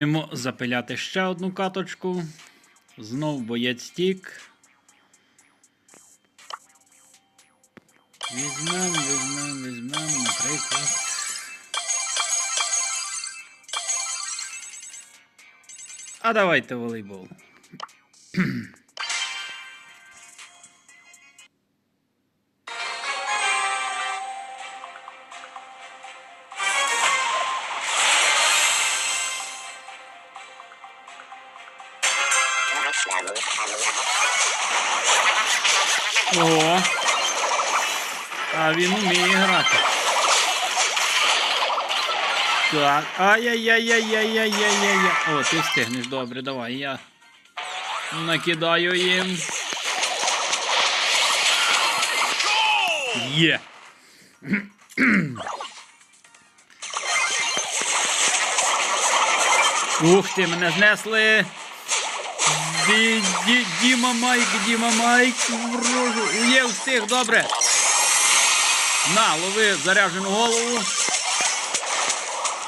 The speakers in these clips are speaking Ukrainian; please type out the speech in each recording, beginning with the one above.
Йому запиляти ще одну каточку. Знов боєць тік. Візьмем, візьмем, візьмем, наприклад. А давайте волейбол. О! А він вміє грати. Так. Ай-яй-яй-яй-яй-яй-яй-яй. О, ти встигнеш, добре, давай. Я накидаю їм. Є. Ух ти, мене знесли. Ді, ді, Діма Майк, Діма Майк, врожу. Є встиг, добре. На, лови заряджену голову.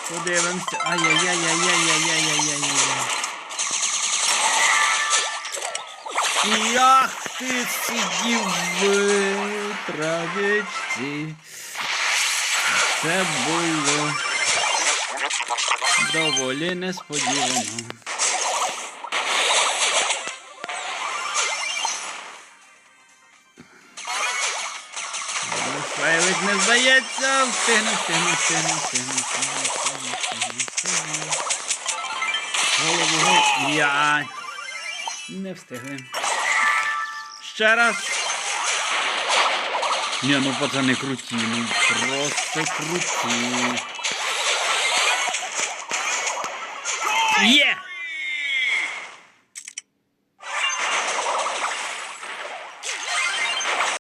Подивимося. Ай-яй-яй-яй-яй-яй-яй-яй-яй-яй. Ях ти сидів в травичці. Це було доволі несподівано. Файлик не здається. Встигне, встигне, встигне, встигне, встигне, встигне, встигне, встигне. Голову. Я. Не встигли. Ще раз. Ні, ну пацани круті, ну просто круті. Є!